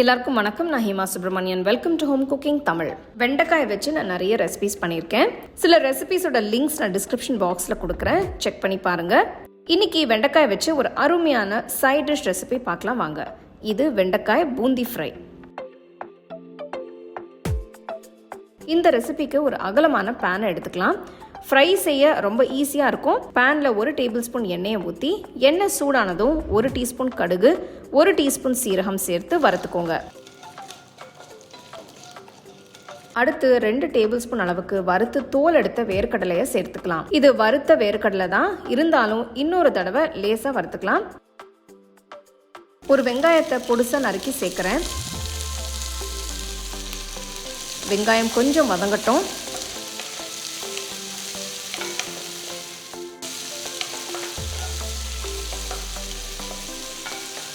எல்லாருக்கும் வணக்கம். நான் Hema Subramanian welcome to home cooking Tamil. வெண்டைக்காய் வச்சு நான் நிறைய ரெசிபிஸ் பண்ணியிருக்கேன். சில ரெசிபிஸோட லிங்க்ஸ் நான் டிஸ்கிரிப்ஷன் பாக்ஸில் கொடுக்குறேன். செக் பண்ணி பாருங்க. இன்னைக்கு வெண்டைக்காய் வச்சு ஒரு அருமையான சைட் டிஷ் ரெசிபி பார்க்கலாம் வாங்க. இது வெண்டைக்காய் பூந்தி ஃப்ரை இந்த ரெசிபிக்கு ஒரு அகலமான பேனை எடுத்துக்கலாம். ஃப்ரை செய்ய ரொம்ப ஈஸியாக இருக்கும். பேனில் ஒரு டேபிள் ஸ்பூன் எண்ணெயை ஊற்றி எண்ணெய் சூடானதும் ஒரு டீஸ்பூன் கடுகு ஒரு டீஸ்பூன் சீரகம் சேர்த்து வறுத்துக்கோங்க. அடுத்து ரெண்டு டேபிள் ஸ்பூன் அளவுக்கு வறுத்து தோல் எடுத்த வேர்க்கடலையை சேர்த்துக்கலாம். இது வறுத்த வேர்க்கடலை தான். இருந்தாலும் இன்னொரு தடவை லேசாக வறுத்துக்கலாம். ஒரு வெங்காயத்தை பொடுசாக நறுக்கி சேர்க்குறேன். வெங்காயம் கொஞ்சம் வதங்கட்டும்.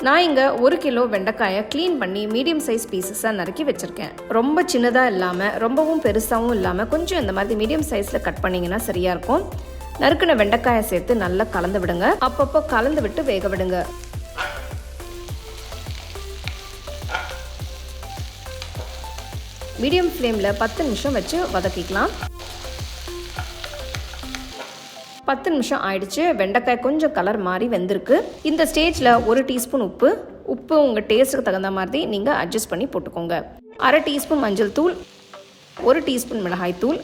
நான் இங்கே ஒரு கிலோ வெண்டைக்காயை க்ளீன் பண்ணி மீடியம் சைஸ் பீசஸாக நறுக்கி வச்சுருக்கேன். ரொம்ப சின்னதாக இல்லாமல் ரொம்பவும் பெருசாகவும் இல்லாமல் கொஞ்சம் இந்த மாதிரி மீடியம் சைஸில் கட் பண்ணிங்கன்னா சரியாக இருக்கும். நறுக்கின வெண்டைக்காயை சேர்த்து நல்லா கலந்து விடுங்க. அப்பப்போ கலந்து விட்டு வேக விடுங்க. மீடியம் ஃப்ளேமில் பத்து நிமிஷம் வச்சு வதக்கிக்கலாம். பத்து நிமிஷம் ஆயிடுச்சு. வெண்டைக்காய் கொஞ்சம் கலர் மாறி வெந்திருக்கு. இந்த ஸ்டேஜில் ஒரு டீஸ்பூன் உப்பு உப்பு உங்கள் டேஸ்ட்டுக்கு தகுந்த மாதிரி நீங்கள் அட்ஜஸ்ட் பண்ணி போட்டுக்கோங்க. அரை டீஸ்பூன் மஞ்சள் தூள் ஒரு டீஸ்பூன் மிளகாய் தூள்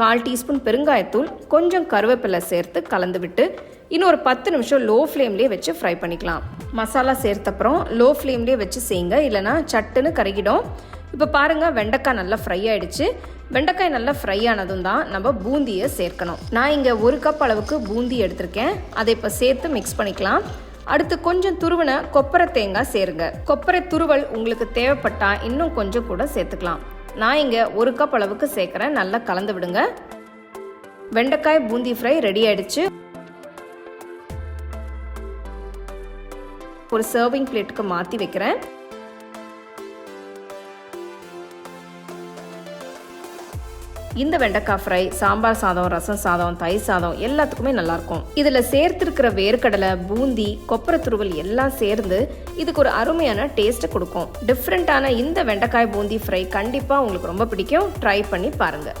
கால் டீஸ்பூன் பெருங்காயத்தூள் கொஞ்சம் கருவேப்பிலை சேர்த்து கலந்து விட்டு இன்னும் ஒரு பத்து நிமிஷம் லோ ஃப்ளேம்லேயே வச்சு ஃப்ரை பண்ணிக்கலாம். மசாலா சேர்த்தப்புறம் லோ ஃப்ளேம்லேயே வச்சு செய்யுங்க. இல்லைனா சட்டுன்னு கருகிடும். இப்போ பாருங்கள் வெண்டைக்காய் நல்லா ஃப்ரை ஆயிடுச்சு. வெண்டைக்காய் நல்லா ஃப்ரை ஆனதும் தான் நம்ம பூந்தியை சேர்க்கணும். நான் இங்கே ஒரு கப் அளவுக்கு பூந்தி எடுத்திருக்கேன். அதை இப்போ சேர்த்து மிக்ஸ் பண்ணிக்கலாம். அடுத்து கொஞ்சம் துருவின கொப்பரை தேங்காய் சேருங்க. கொப்பரை துருவல் உங்களுக்கு தேவைப்பட்டா இன்னும் கொஞ்சம் கூட சேர்த்துக்கலாம். நான் இங்கே ஒரு கப் அளவுக்கு சேர்க்குறேன். நல்லா கலந்து விடுங்க. வெண்டைக்காய் பூந்தி ஃப்ரை ரெடி ஆயிடுச்சு. ஒரு சர்விங் பிளேட்டுக்கு மாற்றி வைக்கிறேன். இந்த வெண்டைக்காய் ஃப்ரை சாம்பார் சாதம் ரசம் சாதம் தயிர் சாதம் எல்லாத்துக்குமே நல்லாயிருக்கும். இதில் சேர்த்துருக்கிற வேர்க்கடலை பூந்தி கொப்பரை துருவல் எல்லாம் சேர்ந்து இதுக்கு ஒரு அருமையான டேஸ்ட்டை கொடுக்கும். டிஃப்ரெண்ட்டான இந்த வெண்டைக்காய் பூந்தி ஃப்ரை கண்டிப்பாக உங்களுக்கு ரொம்ப பிடிக்கும். ட்ரை பண்ணி பாருங்கள்